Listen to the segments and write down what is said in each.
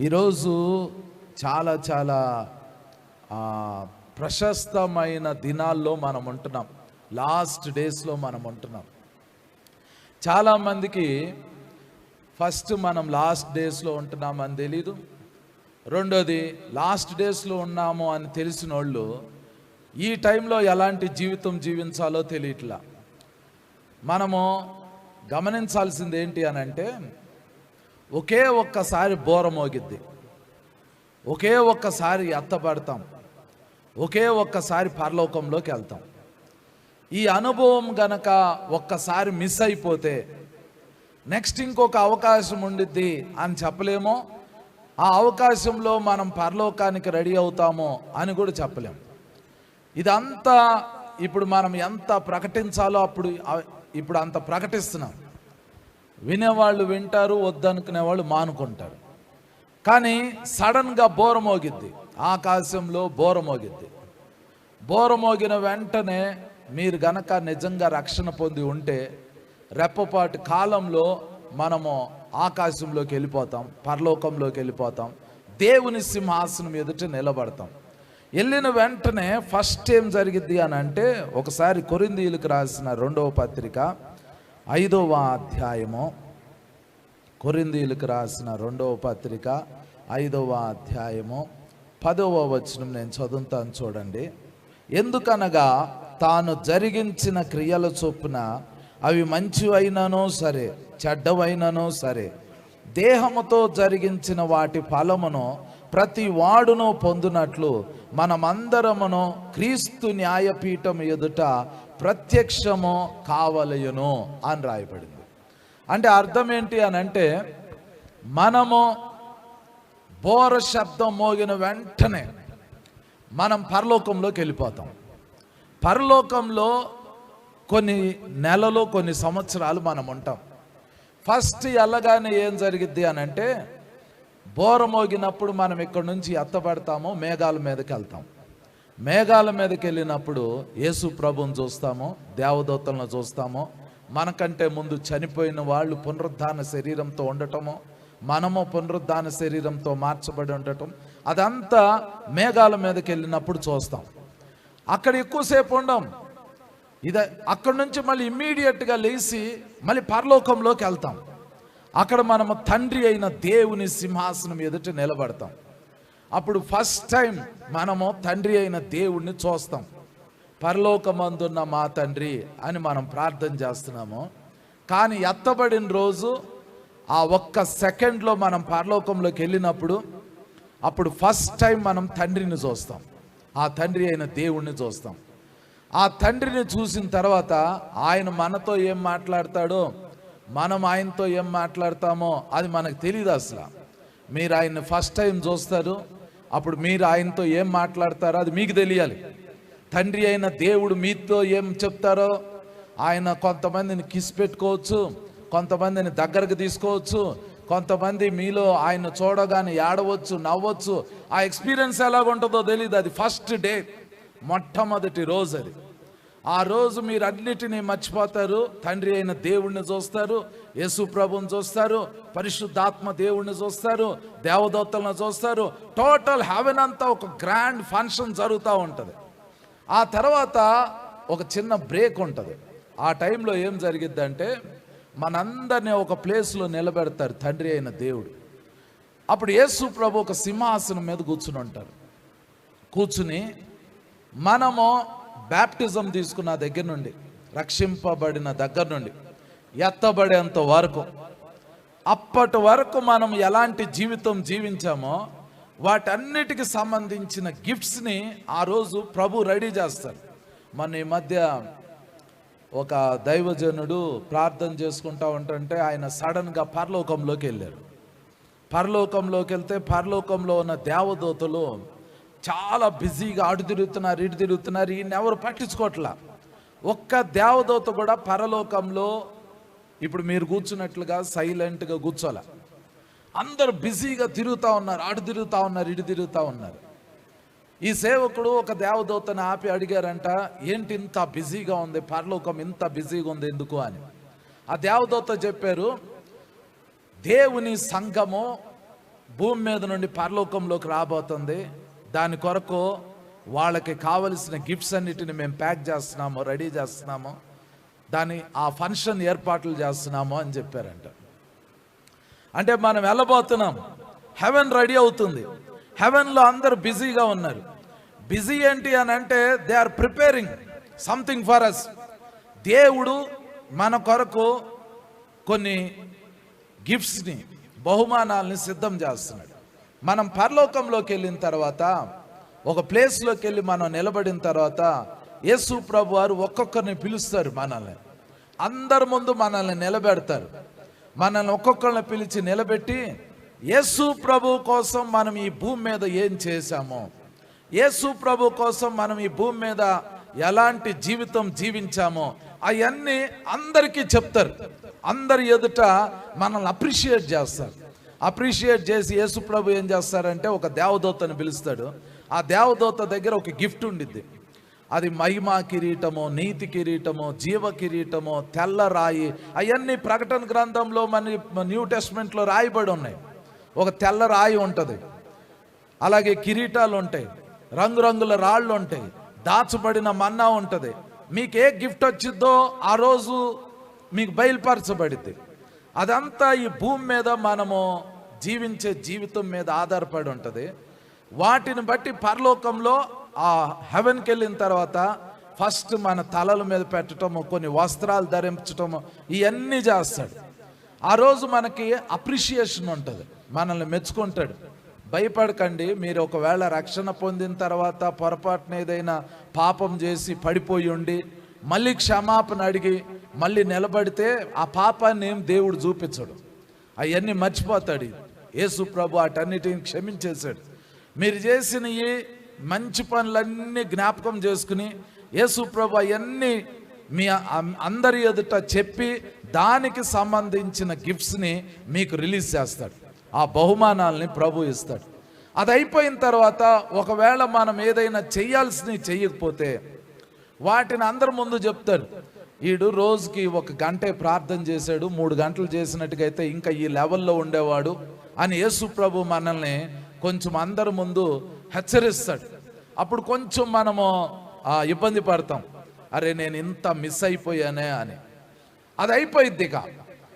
ఈరోజు చాలా చాలా ప్రశస్తమైన దినాల్లో మనం ఉంటున్నాం. లాస్ట్ డేస్లో మనం ఉంటున్నాం. చాలామందికి ఫస్ట్ మనం లాస్ట్ డేస్లో ఉంటున్నామని తెలీదు. రెండోది లాస్ట్ డేస్లో ఉన్నాము అని తెలిసిన వాళ్ళు ఈ టైంలో ఎలాంటి జీవితం జీవించాలో తెలియట్లా. మనము గమనించాల్సింది ఏంటి అని అంటే ఒకే ఒక్కసారి బోర మోగిద్ది ఒకే ఒక్కసారి అత్తపడతాం. ఒకే ఒక్కసారి పరలోకంలోకి వెళ్తాం. ఈ అనుభవం గనక ఒక్కసారి మిస్ అయిపోతే నెక్స్ట్ ఇంకొక అవకాశం ఉండిద్ది అని చెప్పలేమో? ఆ అవకాశంలో మనం పరలోకానికి రెడీ అవుతామో అని కూడా చెప్పలేము ఇదంతా ఇప్పుడు మనం ఎంత ప్రకటించాలో అప్పుడు ఇప్పుడు అంత ప్రకటిస్తున్నాం. వినేవాళ్ళు వింటారు వద్దనుకునే వాళ్ళు మానుకుంటారు. కానీ సడన్గా బోర మోగిద్ది ఆకాశంలో బోర మోగిద్ది బోర మోగిన వెంటనే మీరు గనక నిజంగా రక్షణ పొంది ఉంటే రెప్పపాటి కాలంలో మనము ఆకాశంలోకి వెళ్ళిపోతాం పరలోకంలోకి వెళ్ళిపోతాం దేవుని సింహాసనం ఎదుట నిలబడతాం. వెళ్ళిన వెంటనే ఫస్ట్ ఏం జరిగిద్ది అని అంటే ఒకసారి కొరిందీలకు రాసిన రెండవ పత్రిక ఐదవ అధ్యాయము. కొరిందీలకు రాసిన రెండవ పత్రిక ఐదవ అధ్యాయము పదవ వచనం నేను చదువుతాను చూడండి. ఎందుకనగా తాను జరిగించిన క్రియల చొప్పున అవి మంచివైననో సరే చెడ్డవైననో సరే దేహముతో జరిగించిన వాటి ఫలమును ప్రతి వాడును పొందినట్లు మనమందరమును క్రీస్తు న్యాయపీఠం ఎదుట ప్రత్యక్షము కావలయును అని రాయబడింది. అంటే అర్థం ఏంటి అని అంటే మనము బోర శబ్దం మోగిన వెంటనే మనం పరలోకంలోకి వెళ్ళిపోతాం. పరలోకంలో కొన్ని నెలలు కొన్ని సంవత్సరాలు మనం ఉంటాం. ఫస్ట్ వెళ్ళగానే ఏం జరిగిద్ది అని అంటే బోర మోగినప్పుడు మనం ఇక్కడ నుంచి ఎత్తబడతాము మేఘాల మీదకి వెళ్తాం. మేఘాల మీదకి వెళ్ళినప్పుడు యేసు ప్రభుని చూస్తాము దేవదూతలను చూస్తాము మనకంటే ముందు చనిపోయిన వాళ్ళు పునరుద్ధాన శరీరంతో ఉండటము మనము పునరుద్ధాన శరీరంతో మార్చబడి ఉండటం అదంతా మేఘాల మీదకి వెళ్ళినప్పుడు చూస్తాం. అక్కడ ఎక్కువసేపు ఉండం. ఇదే అక్కడ నుంచి మళ్ళీ ఇమ్మీడియట్గా లేచి మళ్ళీ పరలోకంలోకి వెళ్తాం. అక్కడ మనము తండ్రి అయిన దేవుని సింహాసనం ఎదుట నిలబడతాం. అప్పుడు ఫస్ట్ టైం మనము తండ్రి అయిన దేవుణ్ణి చూస్తాం. పరలోకమందున్న మా తండ్రి అని మనం ప్రార్థన చేస్తున్నాము. కానీ ఎత్తబడిన రోజు ఆ ఒక్క సెకండ్లో మనం పరలోకంలోకి వెళ్ళినప్పుడు అప్పుడు ఫస్ట్ టైం మనం తండ్రిని చూస్తాం. ఆ తండ్రి అయిన దేవుణ్ణి చూస్తాం. ఆ తండ్రిని చూసిన తర్వాత ఆయన మనతో ఏం మాట్లాడతాడో మనం ఆయనతో ఏం మాట్లాడతామో అది మనకు తెలియదు అసలు. మీరు ఆయన్ని ఫస్ట్ టైం చూస్తారు అప్పుడు మీరు ఆయనతో ఏం మాట్లాడతారో అది మీకు తెలియాలి. తండ్రి అయిన దేవుడు మీతో ఏం చెప్తారో ఆయన కొంతమందిని కిస్ పెట్టుకోవచ్చు కొంతమందిని దగ్గరకు తీసుకోవచ్చు కొంతమంది మీలో ఆయన చూడగానే ఏడవచ్చు నవ్వచ్చు. ఆ ఎక్స్పీరియన్స్ ఎలాగుంటుందో తెలియదు అది ఫస్ట్ డే మొట్టమొదటి రోజు అది. ఆ రోజు మీరు అన్నిటినీ మర్చిపోతారు. తండ్రి అయిన దేవుణ్ణి చూస్తారు. యేసు ప్రభుని చూస్తారు. పరిశుద్ధాత్మ దేవుణ్ణి చూస్తారు. దేవదత్తలను చూస్తారు. టోటల్ హెవెన్ అంతా ఒక గ్రాండ్ ఫంక్షన్ జరుగుతూ ఉంటుంది. ఆ తర్వాత ఒక చిన్న బ్రేక్ ఉంటుంది. ఆ టైంలో ఏం జరిగిద్దంటే మనందరినీ ఒక ప్లేస్లో నిలబెడతారు తండ్రి అయిన దేవుడు. అప్పుడు యేసు ప్రభు ఒక సింహాసనం మీద కూర్చుని ఉంటారు. కూర్చుని మనము బ్యాప్టిజం తీసుకున్న దగ్గర నుండి రక్షింపబడిన దగ్గర నుండి ఎత్తబడేంత వరకు అప్పటి వరకు మనం ఎలాంటి జీవితం జీవించామో వాటన్నిటికి సంబంధించిన గిఫ్ట్స్ని ఆ రోజు ప్రభు రెడీ చేస్తారు మన ఈ మధ్య ఒక దైవజనుడు ప్రార్థన చేసుకుంటా ఉంటుంటే ఆయన సడన్గా పరలోకంలోకి వెళ్ళారు పరలోకంలోకి వెళ్తే పరలోకంలో ఉన్న దేవదూతలు చాలా బిజీగా అటు తిరుగుతున్నారు ఇటు తిరుగుతున్నారు ఈయన ఎవరు పట్టించుకోవట్లా? ఒక్క దేవదూత కూడా పరలోకంలో ఇప్పుడు మీరు కూర్చున్నట్లుగా సైలెంట్గా కూర్చోలే అందరూ బిజీగా తిరుగుతూ ఉన్నారు అటు తిరుగుతూ ఉన్నారు ఇటు తిరుగుతూ ఉన్నారు. ఈ సేవకుడు ఒక దేవదూతను ఆపి అడిగారంట ఏంటి ఇంత బిజీగా ఉంది? పరలోకం ఇంత బిజీగా ఉంది ఎందుకు? అని. ఆ దేవదూత చెప్పారు దేవుని సంఘము భూమి మీద నుండి పరలోకంలోకి రాబోతుంది. దాని కొరకు వాళ్ళకి కావలసిన గిఫ్ట్స్ అన్నిటిని మేము ప్యాక్ చేస్తున్నాము రెడీ చేస్తున్నాము. దాని ఆ ఫంక్షన్ ఏర్పాట్లు చేస్తున్నాము అని చెప్పారంట. అంటే మనం వెళ్ళబోతున్నాం. హెవెన్ రెడీ అవుతుంది. హెవెన్లో అందరు బిజీగా ఉన్నారు. బిజీ ఏంటి అని అంటే they are preparing something for us దేవుడు మన కొరకు కొన్ని గిఫ్ట్స్ని బహుమానాల్ని సిద్ధం చేస్తున్నాడు. మనం పరలోకంలోకి వెళ్ళిన తర్వాత ఒక ప్లేస్లోకి వెళ్ళి మనం నిలబడిన తర్వాత యేసు ప్రభు వారు ఒక్కొక్కరిని పిలుస్తారు మనల్ని. అందరి ముందు మనల్ని నిలబెడతారు. మనల్ని ఒక్కొక్కరిని పిలిచి నిలబెట్టి యేసు ప్రభు కోసం మనం ఈ భూమి మీద ఏం చేశామో? యేసు ప్రభు కోసం మనం ఈ భూమి మీద ఎలాంటి జీవితం జీవించామో? అవన్నీ అందరికీ చెప్తారు. అందరి ఎదుట మనల్ని అప్రిషియేట్ చేస్తారు. అప్రిషియేట్ చేసి యేసు ప్రభు ఏం చేస్తారంటే ఒక దేవదూతను పిలుస్తాడు. ఆ దేవదూత దగ్గర ఒక గిఫ్ట్ ఉండిద్ది. అది మహిమా కిరీటమో నీతి కిరీటము జీవ కిరీటమో తెల్ల రాయి అవన్నీ ప్రకటన గ్రంథంలో మన న్యూ టెస్ట్మెంట్లో రాయబడి ఉన్నాయి. ఒక తెల్ల రాయి ఉంటుంది. అలాగే కిరీటాలు ఉంటాయి. రంగురంగుల రాళ్ళు ఉంటాయి. దాచబడిన మన్నా ఉంటుంది. మీకు ఏ గిఫ్ట్ వచ్చిద్దో ఆ రోజు మీకు బయలుపరచబడింది అదంతా ఈ భూమి మీద మనము జీవించే జీవితం మీద ఆధారపడి ఉంటుంది. వాటిని బట్టి పరలోకంలో ఆ హెవెన్కి వెళ్ళిన తర్వాత ఫస్ట్ మన తలల మీద పెట్టడము కొన్ని వస్త్రాలు ధరించటము ఇవన్నీ చేస్తాడు. ఆ రోజు మనకి అప్రిషియేషన్ ఉంటుంది. మనల్ని మెచ్చుకుంటాడు. భయపడకండి మీరు ఒకవేళ రక్షణ పొందిన తర్వాత పొరపాటున ఏదైనా పాపం చేసి పడిపోయి ఉండి మళ్ళీ క్షమాపణ అడిగి మళ్ళీ నిలబడితే ఆ పాపాన్ని ఏం దేవుడు చూపించడు. అవన్నీ మర్చిపోతాడు. యేసు ప్రభు వాటన్నిటిని క్షమించేశాడు. మీరు చేసిన ఈ మంచి పనులన్నీ జ్ఞాపకం చేసుకుని యేసు ప్రభు అవన్నీ మీ అందరి ఎదుట చెప్పి దానికి సంబంధించిన గిఫ్ట్స్ని మీకు రిలీజ్ చేస్తాడు. ఆ బహుమానాల్ని ప్రభు ఇస్తాడు. అది అయిపోయిన తర్వాత ఒకవేళ మనం ఏదైనా చేయాల్సినవి చేయకపోతే వాటిని అందరి ముందు చెప్తాడు. వీడు రోజుకి ఒక గంటే ప్రార్థన చేశాడు మూడు గంటలు చేసినట్టుగా అయితే ఇంకా ఈ లెవెల్లో ఉండేవాడు. అని యేసు ప్రభు మనల్ని కొంచెం అందరి ముందు హెచ్చరిస్తాడు. అప్పుడు కొంచెం మనము ఆ, ఇబ్బంది పడతాం. అరే నేను ఇంత మిస్ అయిపోయానే అని. అది అయిపోయింది ఇక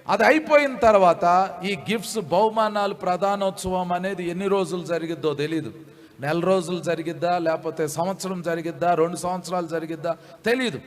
అది అయిపోయిన తర్వాత ఈ గిఫ్ట్స్ బహుమానాలు ప్రధానోత్సవం అనేది ఎన్ని రోజులు జరిగిద్దో తెలీదు. నెల రోజులు జరిగిద్దా లేకపోతే సంవత్సరం జరిగిద్దా రెండు సంవత్సరాలు జరిగిద్దా తెలీదు.